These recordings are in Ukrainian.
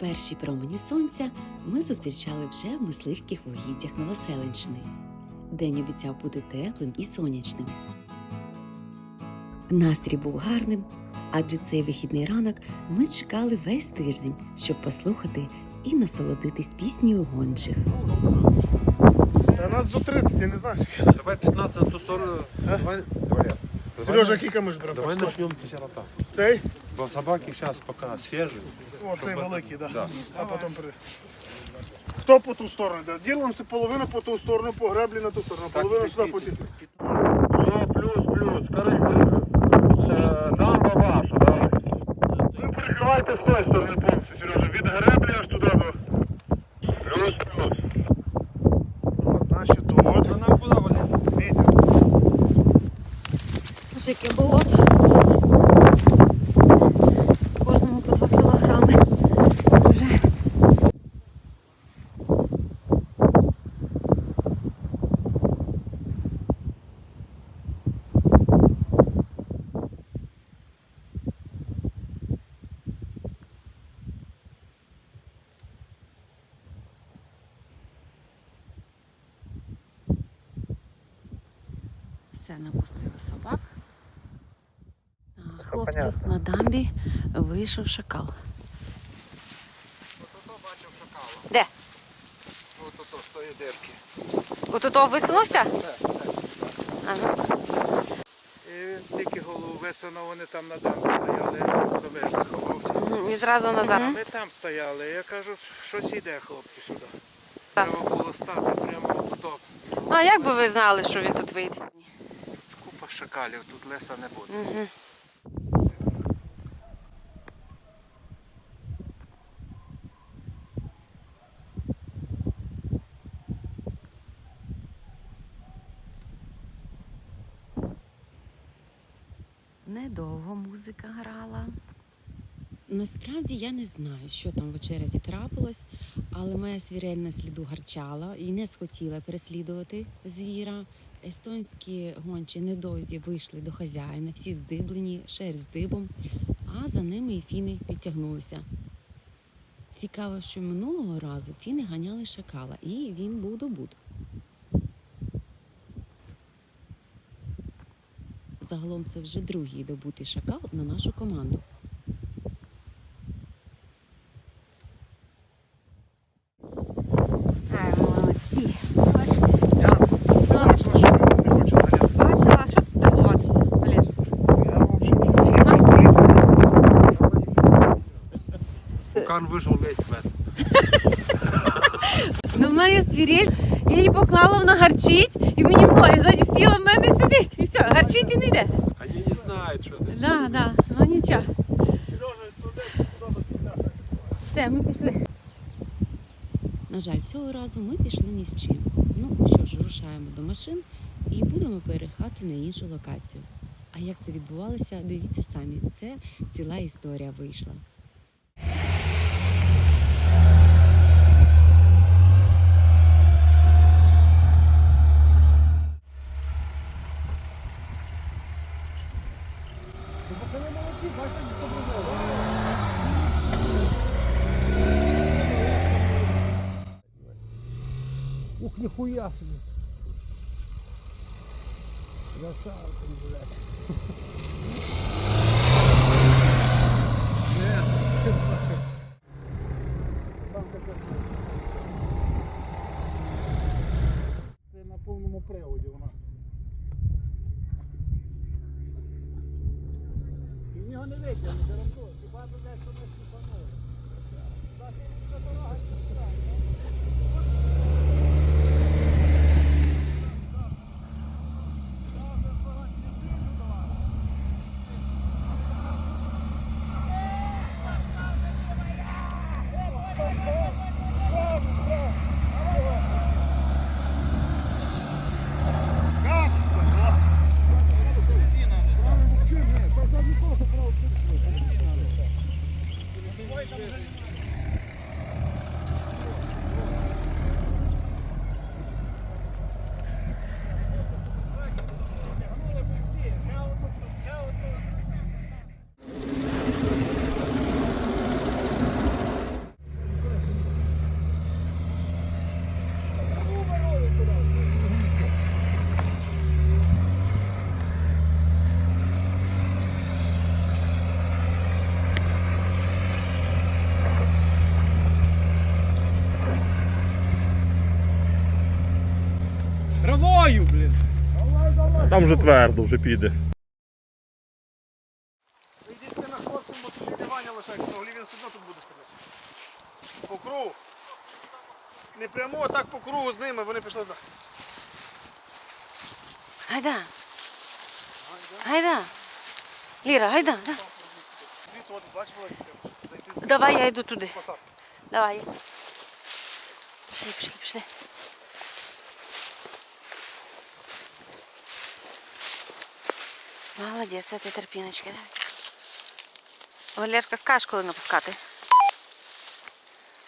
Перші промені сонця ми зустрічали вже в мисливських вугіддях Новоселенщини. День обіцяв бути теплим і сонячним. Настрій був гарним, адже цей вихідний ранок ми чекали весь тиждень, щоб послухати і насолодитись піснею гончих. Та нас до 30, я не знаю. Давай 15 на ту сторону. Давай, Сережа, кілька ми ж беремо? давай сирота. Цей? Бо собаки сейчас пока свежие. О, цей Щоб великий, да. Да. А потім при... Хто по ту сторону? йде? Ділимося половину по ту сторону, по греблі на ту сторону, Так, половину сюди по цій. Ну, плюс, плюс, короче, дамба ваша, давай. Ви перекривайте з тої сторони повністю, Сережа, від греблі аж туди до... Плюс, плюс. От наші тут. От. Вона Валя? Вітер. Боже, яке болото. Кожному по 2 кілограми. Вже. Все, напустили собак. Хлопців на дамбі вийшов шакал. Де? Ось то, з тої дирки. От ото висунувся? Ага. І він тільки голову висунув, вони там на дамбі стояли, то виш заховався. І зразу назад. Ми там стояли. Я кажу, щось йде, хлопці, сюди. Так. Треба було стати прямо тут. Ну, а як би ви знали, що він тут вийде? Шакалів, тут леса не буде. Угу. Недовго музика грала. Насправді я не знаю, що там в вечереті трапилось, але моя свірель на сліду гарчала і не схотіла переслідувати звіра. Естонські гончі недовзі вийшли до хазяїна, всі здиблені, шерсть з дибом, а за ними і фіни підтягнулися. Цікаво, що минулого разу фіни ганяли шакала, і він був добут. Загалом це вже другий добутий шакал на нашу команду. Так, молодці. Бачила, що він не хоче ганяти. Бачила, що тут дивуватися, Валер. Я, в общем, вже Кан вышел весь в это. Ну, моя свірель, я її поклала, вона гарчить, і мені в ноги ззаді сіла, в мене сидить. І все, гарчить і не йде. Они не знают, что это. Да, да, ну нічого. Все, ми пішли. На жаль, цього разу ми пішли ні з чим. Ну що ж, рушаємо до машин і будемо переїхати на іншу локацію. А як це відбувалося, дивіться самі. Це ціла історія вийшла. cuiaço. Engraçado, moleque. Давай там Там вже твердо, вже піде. Йдіть на хлопцем, бо тут Ваня лишається, на голі він судно тут буде стріляти. По кругу. Не прямо, а так по кругу з ними, вони пішли. так. Гайда. Гайда. Ліра, гайда. да. Звідси от, бачиш, великий треба зайти з Давай я йду туди. Давай. Пішли, пішли, пішли. Молодець, це ти терпіночка, давай. Валерка, скажеш, коли напускати.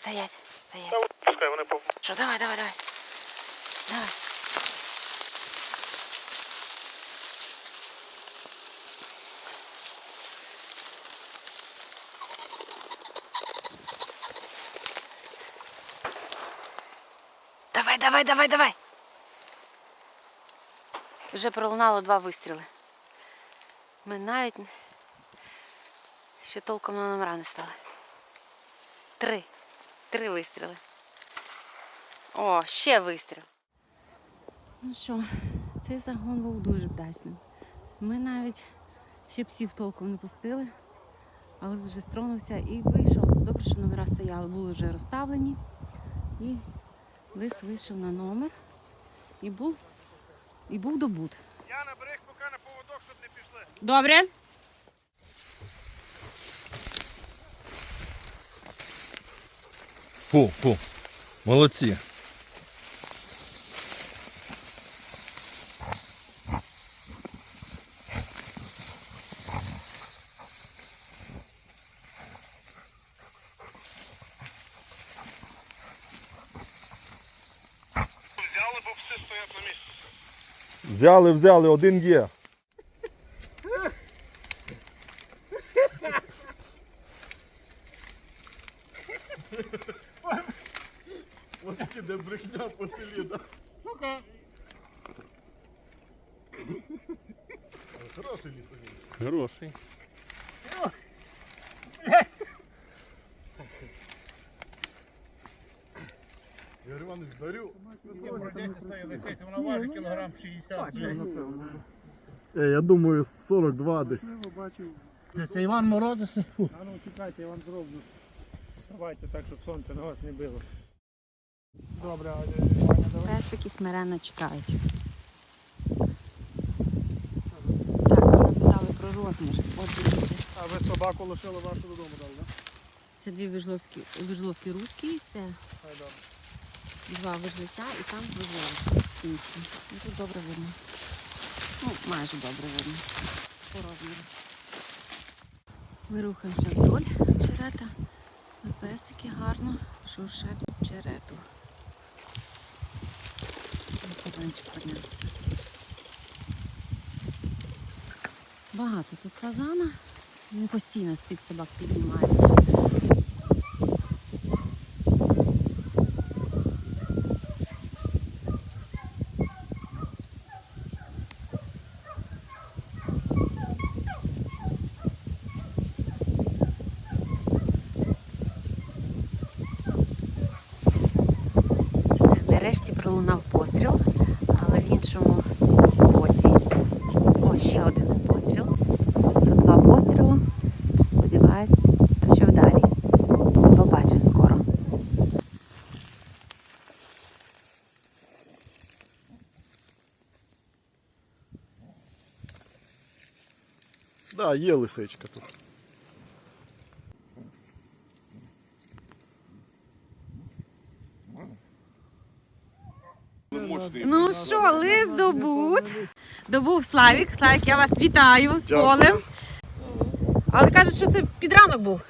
Стоять, стоять. Пускай вони по Що, давай, давай, давай. Давай. Давай, давай, давай, давай. Вже пролунало два вистріли. Ми навіть ще толком на номера не стали. Три. Три вистріли. О, ще вистріл. Ну що, цей загон був дуже вдачним. Ми навіть ще псів толком не пустили, але вже стронувся і вийшов. Добре, що номера стояли, були вже розставлені. І лис вийшов на номер і був, і був добут. Я наберіг поки на поводок, щоб не пішли. Добре. Фу, фу. Молодці. Взяли, бо пси стоять на місці. Взяли, взяли, один є. Ось іде брехня по селі, да? Ну-ка. Хороший лісовий. Хороший. Ігор Іванович, дарю. Вона важить кілограм 60. Е, я думаю, 42 десь. Це, це Іван Морозис. А ну чекайте, я вам зроблю. Давайте так, щоб сонце на вас не било. Добре, а давай. Песики смиренно чекають. Так, вони питали про розмір. От дивіться. А ви собаку лишили вашу додому дали, так? Це дві вижловські, вижловки русські, це два вижлиця і там вижловки фінські. Ну, тут добре видно. Ну, майже добре видно. По розміру. Ми рухаємося вдоль черета. Песики гарно шуршать черету. Багато тут казана. Він постійно з-під собак піднімає. Все, нарешті пролунав постріл, але в іншому боці. О, ще один постріл. Тут два постріли. Сподіваюсь, що вдалі. Побачимо скоро. Да, є лисичка тут. Ну що, лист добут. Добув Славік. Славік, я вас вітаю з полем. Але кажуть, що це під ранок був.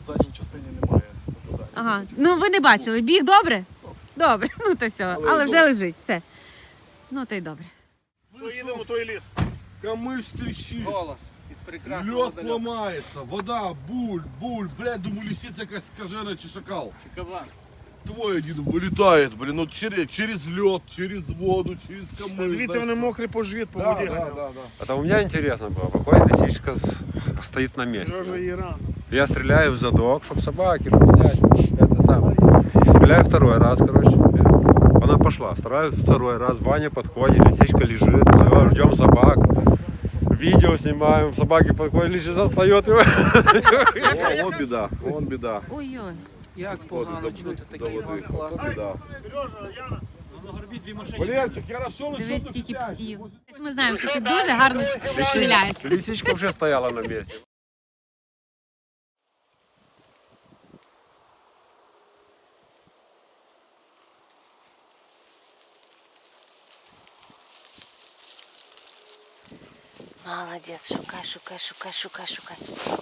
В задній частині немає. Ага. Ну ви не бачили. Біг добре? Добре. Ну то все. Але вже лежить. Все. Ну то й добре. Що їдемо в той ліс? Камыш трещит. Голос із прекрасного Лед далека. ломается, вода, буль, буль, блядь, думаю, лисица какая скажена, чи шакал. Кабан. Твой один вылетает, блин, ну через, через лед, через воду, через Та камыш. Дивіться, вони мокрі по живіт, по да, воді да, ганяли. да, да. Это у меня интересно было, выходит лисичка, с- стоит на Сережа месте. і рано. Я стреляю в задок, чтобы собаки, чтобы снять. Это самое. И стреляю второй раз, короче. Она пошла. Стараюсь второй раз. Ваня подходит, лисичка лежит. Все, ждем собак. Видео снимаем. Собаки подходят, лисица встает. О, вот беда, вон беда. Ой-ой. Як погано чути такий води. вам класний. Беда. Валерчик, я расшел. Дивись, скільки псів. Ми знаємо, що ти дуже гарно стріляєш. Лисичка вже стояла на месте. Молодець, шукай, шукай, шукай, шукай, шукай.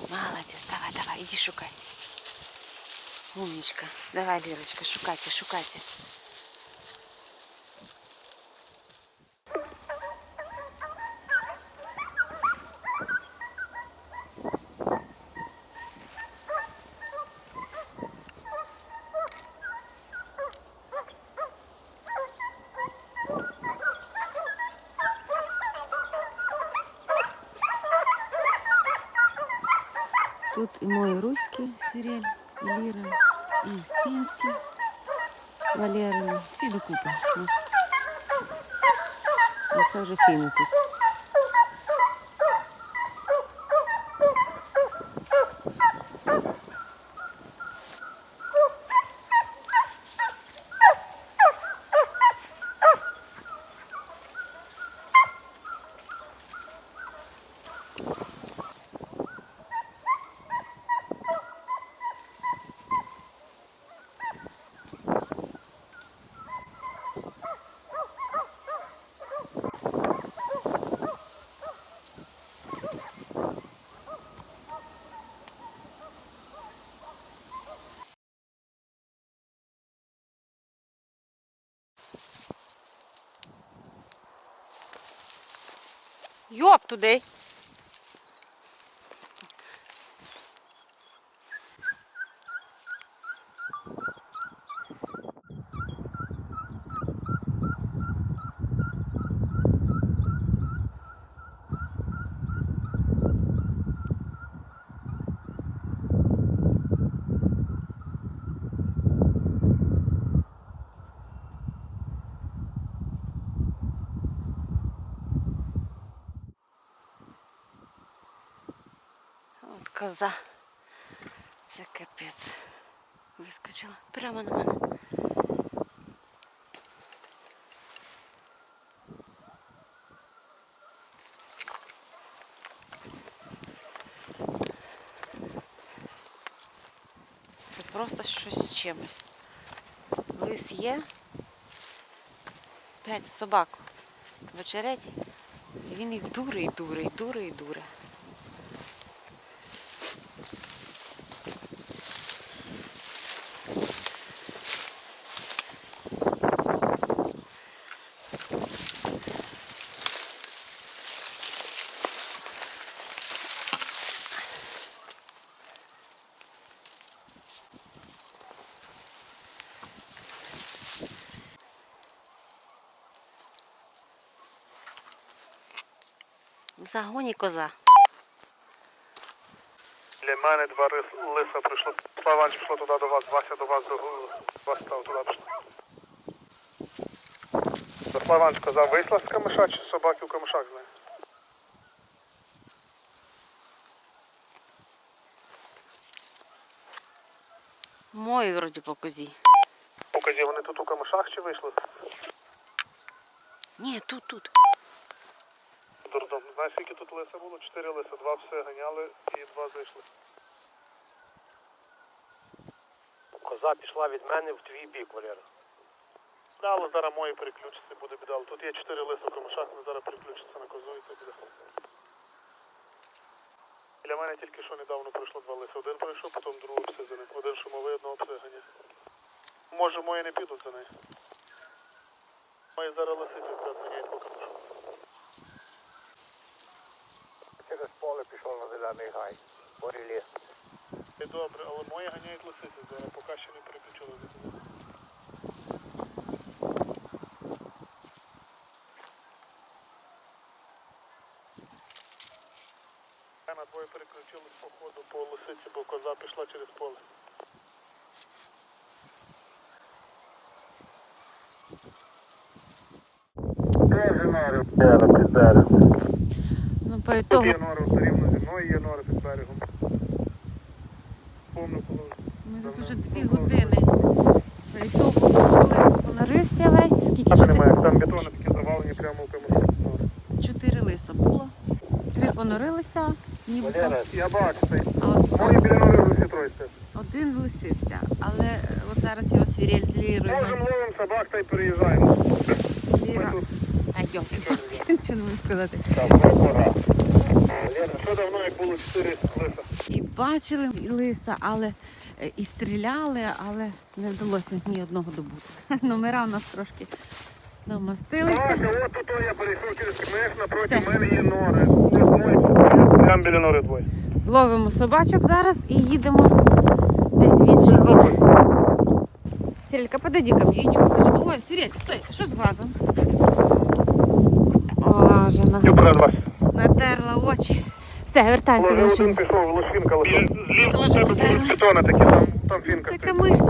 Молодец, давай, давай, иди шукай. Умничка. Давай, Лирочка, шукайте, шукайте. Тут і мої руські свірель, і ліра, і фінські валерини. Всі докупи. Ну. Оце вже фіни тут. Йоп туди. От коза. Це капець. Вискочила прямо на мене. Це просто щось з чимось. Лис є. П'ять собак в. І він їх дуре, і дуре, і дуре, і дуре. Загоні коза. Для мене два лиса прийшло. Славанч пішло туди до вас, Вася до вас, до вас став туди пішло. До Славанч коза вийшла з камиша чи собаки в камишах з нею? Мої вроді по козі. Покажи, вони тут у камишах чи вийшли? Ні, тут, тут. Дурдом. Знаєш, скільки тут лиса було? Чотири лиса. Два все ганяли і два зайшли. Коза пішла від мене в твій бік, Валера. Да, але зараз мої переключиться, буде біда. Але Тут є чотири лиса в камишах, вони зараз переключаться на козу і це буде. Для мене тільки що недавно пройшло два лиса. Один пройшов, потім другий все за ним. Один шумовий, одного ганяє. Може, мої не підуть за нею. Мої зараз лисиці ганяють по камишу. Через поле пішов на зелений гай. Порі ліс. Це добре, але мої ганяють лисиці зараз, поки ще не переключили за козу. На двоє переключились по ходу по лисиці, бо коза пішла через поле. Ну, по ітогу Є нора все рівно зі мною, є нора під берегом. Повно коло. Ми тут уже дві години. Ітогу лис понарився весь. Скільки? Там Чотири, немає, там бетони такі завалені прямо в камеру. чотири лиса було. Три понарилися, нібито. Я бачу цей. А от Мої біля нори вже всі троє стоять. один лишився. Але е, от зараз його свірель. Можемо ловимо собак та й переїжджаємо. Ліра. А йоки, що не можу сказати. Що давно, як було 4 лиса? І бачили лиса, але е, і стріляли, але не вдалося ні одного добути. Номера у нас трошки намастилися. Так, а от тут я перейшов через кмеш, напроти мене є нори. Прямо біля нори двоє. Ловимо собачок зараз і їдемо десь в інший бік. Сірелька, подойди ко мне, покажи. Ой, Сірелька, стой, що з глазом? О, жена Юбра натерла очі. Все, вертайся до машини. Зліва тебе натерла. такі, там фінка. Це камишці.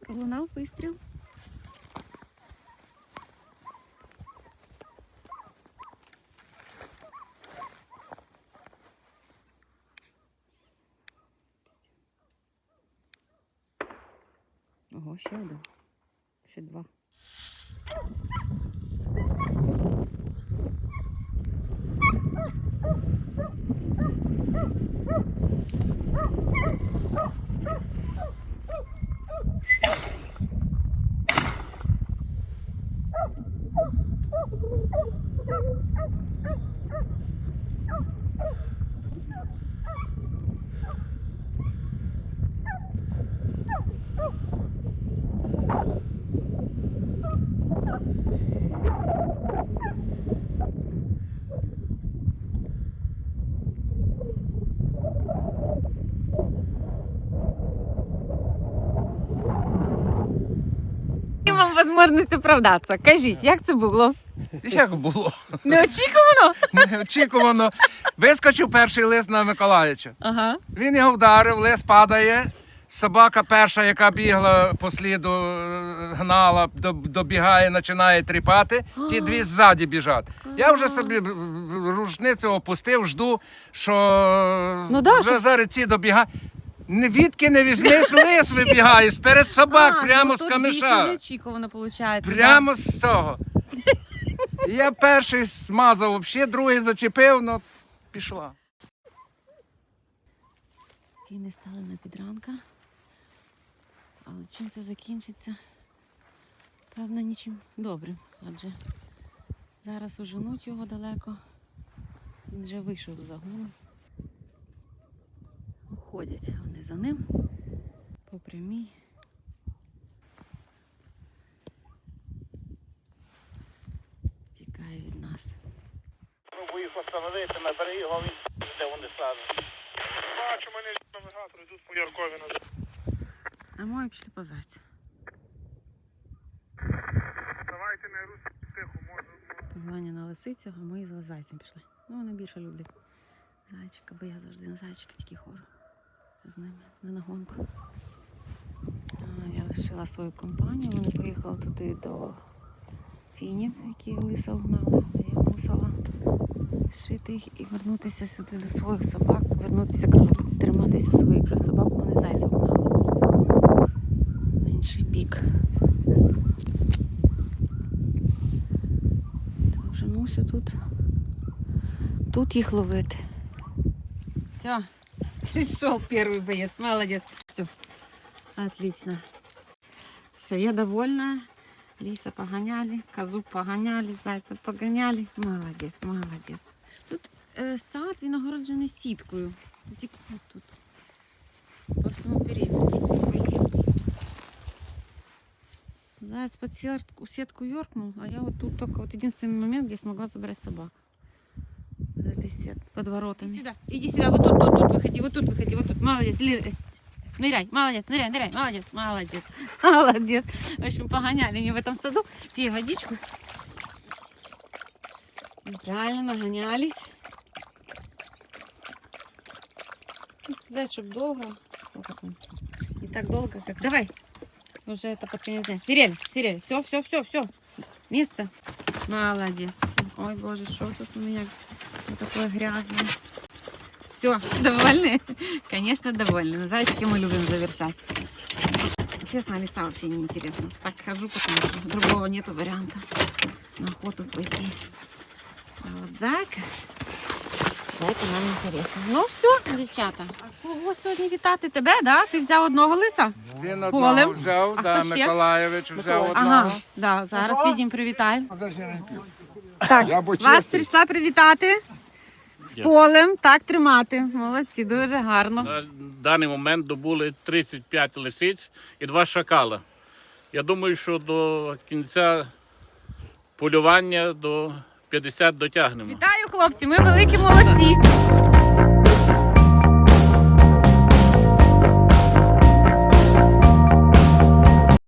Пролунав вистріл. Ого, ще один. Ще два. Можливість оправдатися. Кажіть, як це було? Як було? Неочікувано? Неочікувано. Вискочив перший лист на Миколаївича. Ага. Він його вдарив, лис падає. Собака перша, яка бігла по сліду, е, гнала, добігає, починає тріпати. Ті дві ззаді біжать. Я вже собі рушницю опустив, жду, що Ну да, вже що- зараз ці добігають. Відки не візьмеш, лис вибігає перед собак, А, прямо ну, з камиша. Неочікувано виходить. Прямо з цього. Я перший смазав взагалі, другий зачепив, ну пішла. Фіни стали на підранка. Але чим це закінчиться? Певно, нічим добрим. Адже зараз уженуть його далеко. Він вже вийшов з загону. Ходять вони за ним по прямій. Тікає від нас. Пробую їх остановити, набери його, він де вони садять. Бачу, мене навігатор йдуть по Яркові назад. А мої пішли по зайцю. Давайте не русь тихо, можна. Полювання на лисицю, а ми за зайцем пішли. Ну, вони більше люблять зайчика, бо я завжди на зайчика тільки ходжу з ними не на нагонку. А, Я лишила свою компанію, вони поїхали туди до фінів, які лиса вгнали. А Я мусила шити їх і вернутися сюди до своїх собак. Вернутися, кажу, триматися своїх вже собак, вони зайця вгнали. В інший бік. Вже мусю тут, тут їх ловити. Все, пришел первый боец, молодец. Все, отлично. Все, я довольна. Лиса погоняли, козу погоняли, зайця погоняли. Молодець, молодець. Тут е, сад, він огороджений сіткою. Тут, тільки- от тут. По всьому периметру. Такой сіткою. Заяц под сетку, сетку ёркнул, а я вот тут только вот единственный момент, где смогла забрать собак. Вот этой сет под воротами. Иди сюда, иди сюда, вот тут, тут, тут выходи, вот тут выходи, вот тут. Молодец, э, ныряй, молодец, ныряй, ныряй, молодец, молодец, молодец. В общем, погоняли они в этом саду, пей водичку. Правильно нагонялись. Не сказать, чтобы долго. Не так долго, как... Давай. Уже это под конец дня. Сирель, сирель. Все, все, все, все. Место. Молодец. Ой, боже, что тут у меня такое грязное. Все, довольны? Конечно, довольны. На зайчики мы любим завершать. Честно, леса вообще не интересно. Так хожу, потому что другого нету варианта. На охоту пойти. А вот зайка. Зайка нам інтересно. Ну все, дівчата. А кого сьогодні вітати? Тебе, да? Ти взяв одного лиса? Він З одного полем. взяв, А да, хто ще? Миколаєвич взяв одного. Ага, да, зараз підемо привітаємо. Так, вас прийшла привітати з полем. Так тримати. Молодці, дуже гарно. На даний момент добули 35 лисиць і два шакала. Я думаю, що до кінця полювання до 50 дотягнемо. Вітаю, хлопці, ми великі молодці.